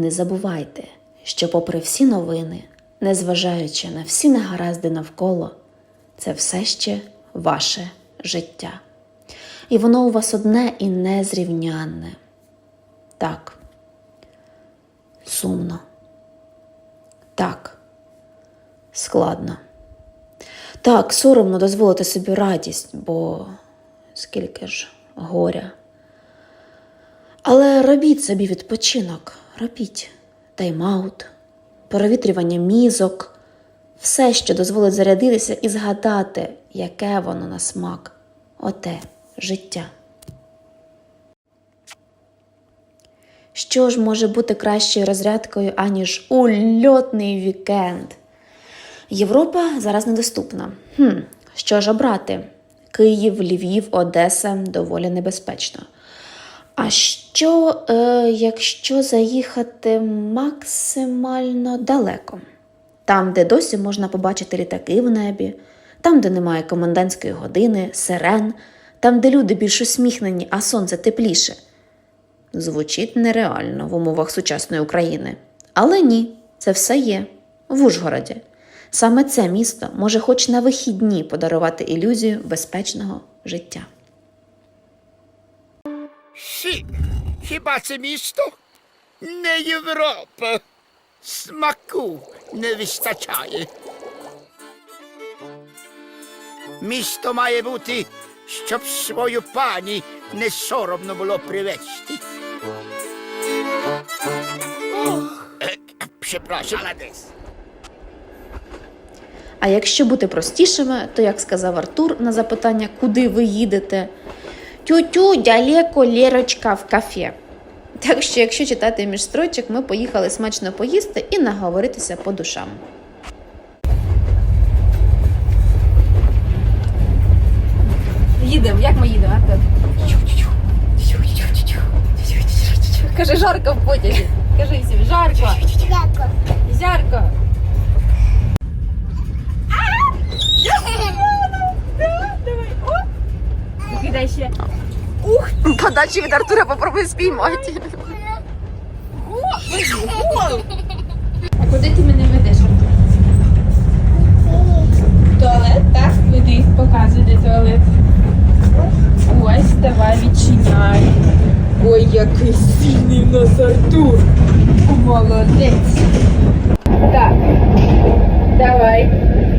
не забувайте, що, попри всі новини, незважаючи на всі негаразди навколо, це все ще ваше життя. І воно у вас одне і незрівнянне. Так, сумно. Так, складно. Так, соромно дозволити собі радість, бо скільки ж горя. Але робіть собі відпочинок, робіть тайм-аут, провітрювання мізок, все, що дозволить зарядитися і згадати, яке воно на смак, оте життя. Що ж може бути кращою розрядкою, аніж ульотний вікенд? Європа зараз недоступна. Хм, що ж обрати? Київ, Львів, Одеса доволі небезпечно. А що, е, якщо заїхати максимально далеко? Там, де досі можна побачити літаки в небі, там, де немає комендантської години, сирен, там, де люди більш усміхнені, а сонце тепліше. Звучить нереально в умовах сучасної України. Але ні, це все є в Ужгороді. Саме це місто може хоч на вихідні подарувати ілюзію безпечного життя. Хі, хіба це місто? Не Європа. Смаку не вистачає. Місто має бути, щоб свою пані не соромно було привезти. Ох, Przepraszam. А якщо бути простішими, то як сказав Артур на запитання, куди ви їдете, тю-тю, далеко, Лєрочка в кафе. Так що, якщо читати між строчок, ми поїхали смачно поїсти і наговоритися по душам. Їдемо, як ми їдемо, Артур? Кажи жарко в потязі. Кажи всім, жарко. Жарко. Кидай ще. Подачі від Артура попробуй спіймати. А куди ти мене ведеш, Артур? Туалет, так? Веди, показуй, де туалет. Ось, давай, відчиняй. Ой, який сильний в нас Артур. Молодець. Так. Давай.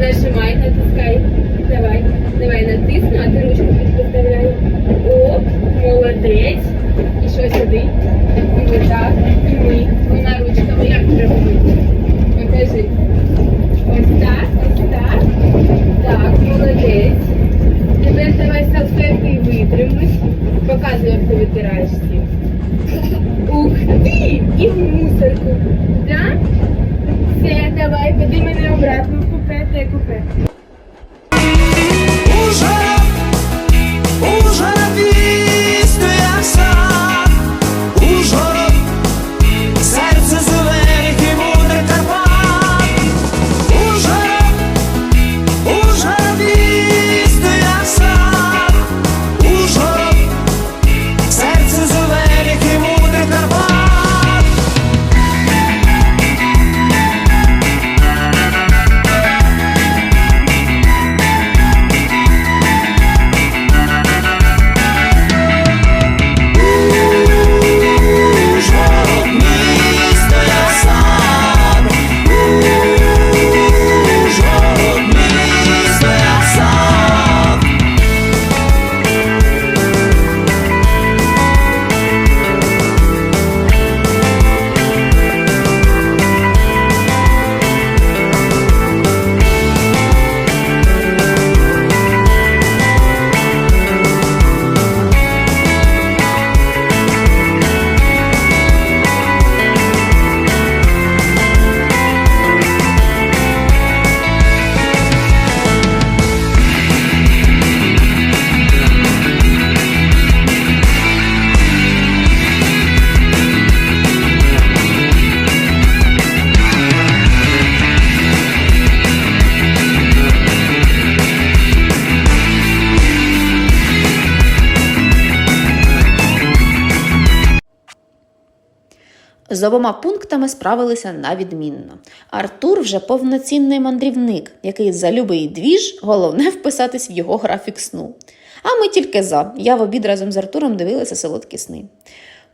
Нажимай, натискай. Давай. Давай натисну, а ти ручку підставляй. О, молодець. І що сюди? І отак. І ми. Двома ручками. Як треба робити? Покажи. Ось так, ось так. Так, молодець. Тепер давай салфетки і витримуй. Показуй, як ти витираєш стіл. Ух І в мусорку. Так? Все, давай, веди мене обратно в купе, купе. З обома пунктами справилися на відмінно. Артур вже повноцінний мандрівник, який за любий двіж головне вписатись в його графік сну. А ми тільки за. Я в обід разом з Артуром дивилася солодкі сни.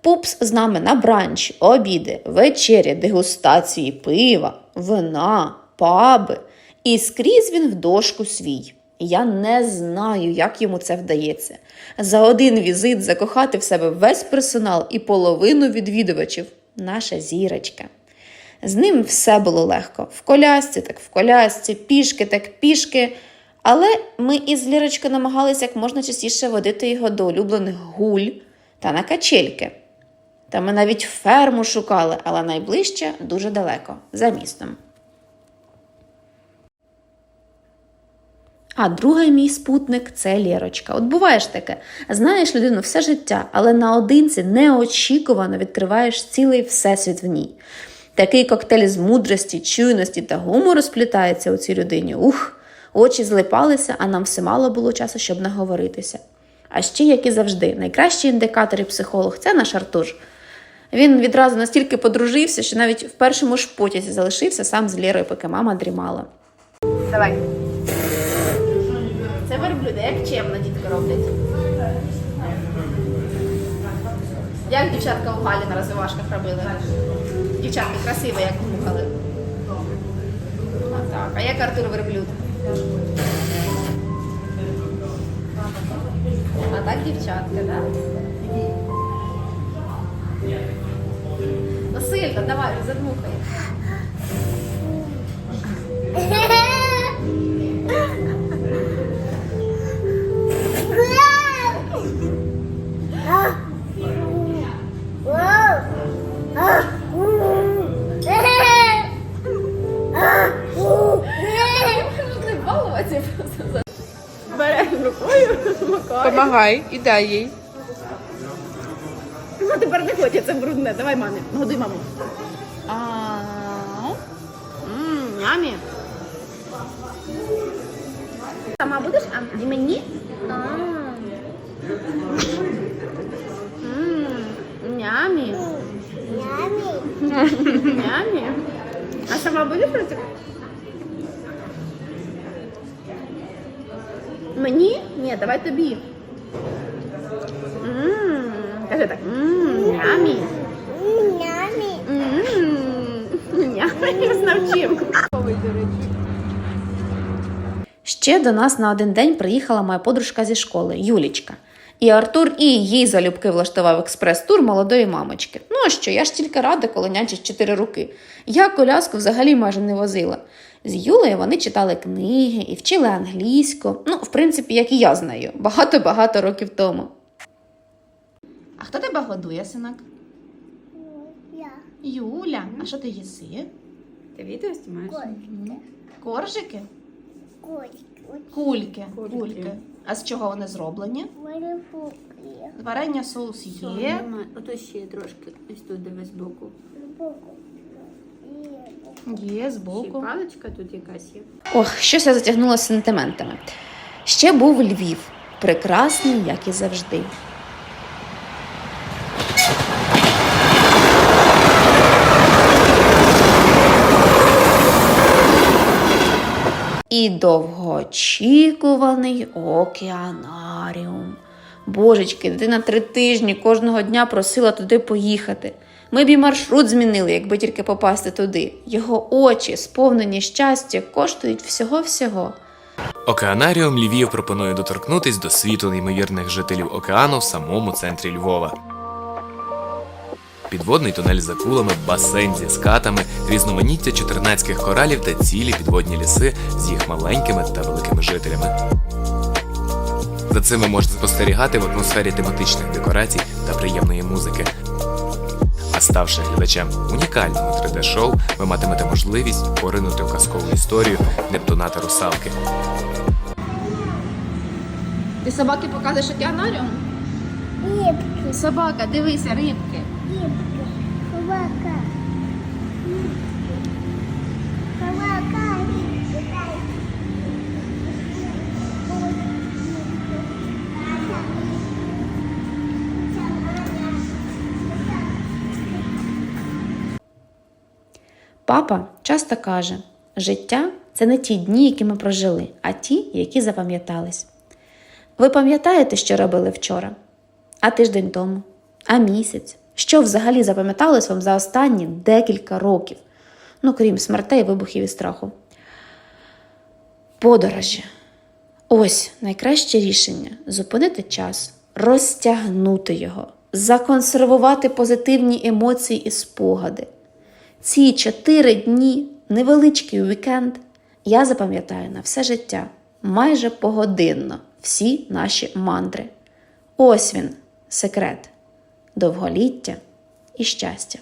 Пупс з нами на бранч, обіди, вечері, дегустації пива, вина, паби. І скрізь він в дошку свій. Я не знаю, як йому це вдається. За один візит закохати в себе весь персонал і половину відвідувачів. Наша зірочка. З ним все було легко. В колясці, так в колясці, пішки, так пішки. Але ми із Лірочкою намагалися як можна частіше водити його до улюблених гуль та на качельки. Та ми навіть ферму шукали, але найближче дуже далеко, за містом. А другий мій спутник це Лєрочка. От буває ж таке, знаєш людину все життя, але наодинці неочікувано відкриваєш цілий всесвіт в ній. Такий коктейль з мудрості, чуйності та гумору сплітається у цій людині. Ух, очі злипалися, а нам все мало було часу, щоб наговоритися. А ще, як і завжди, найкращий індикатор і психолог це наш Артур. Він відразу настільки подружився, що навіть в першому ж потязі залишився сам з Лєрою, поки мама дрімала. Давай. Це верблюди, як чемно дітки роблять. Як дівчатка у Галі на розвивашках робили? Дівчатки красиво, як мухали. Отак. А як Артур верблюд? А так дівчатка, так? Да? Ну сильно, давай, задмухай. Помагай і дай їй. Ну тепер не хоче, це брудне. Давай мамі, годуй маму. Ммм, нямі. Сама будеш? А і мені? Ммм, нямі. Нямі. А сама будеш проти? Мені? Ні, давай тобі. Ммм, кажи так. Ммм, нямі. Ммм, нямі, навчив. Ще до нас на один день приїхала моя подружка зі школи, Юлічка. І Артур і їй залюбки влаштував експрес-тур молодої мамочки. Ну а що, я ж тільки рада, коли нянчить чотири руки. Я коляску взагалі майже не возила. З Юлею вони читали книги і вчили англійську. Ну, в принципі, як і я знаю, багато-багато років тому. А хто тебе годує, синок? Юля. А що ти їси? Ти відео знімаєш? Коржики? Кульки. Кульки. А з чого вони зроблені? Варення соус є. Ото ще трошки ось тут дивись збоку. Є Ще збоку. паличка тут якась є. Ох, щось я затягнула з сентиментами. Ще був Львів. Прекрасний, як і завжди. І довгоочікуваний океанаріум. Божечки, дитина три тижні кожного дня просила туди поїхати. Ми б і маршрут змінили, якби тільки попасти туди. Його очі, сповнені щастя, коштують всього-всього. Океанаріум Львів пропонує доторкнутись до світу неймовірних жителів океану в самому центрі Львова. Підводний тунель з акулами, басейн зі скатами, різноманіття чотирнацьких коралів та цілі підводні ліси з їх маленькими та великими жителями. За цим ви можете спостерігати в атмосфері тематичних декорацій та приємної музики. А ставши глядачем унікального 3D-шоу, ви матимете можливість поринути в казкову історію Нептуна та русалки. Ти собаки показуєш океанаріум? Рибки. Собака, дивися, рибки. Папа часто каже: життя це не ті дні, які ми прожили, а ті, які запам'ятались. Ви пам'ятаєте, що робили вчора? А тиждень тому? А місяць? Що взагалі запам'яталось вам за останні декілька років? Ну, крім смертей, вибухів і страху. Подорожі. Ось найкраще рішення зупинити час, розтягнути його, законсервувати позитивні емоції і спогади. Ці чотири дні, невеличкий вікенд, я запам'ятаю на все життя, майже погодинно всі наші мандри. Ось він, секрет довголіття і щастя.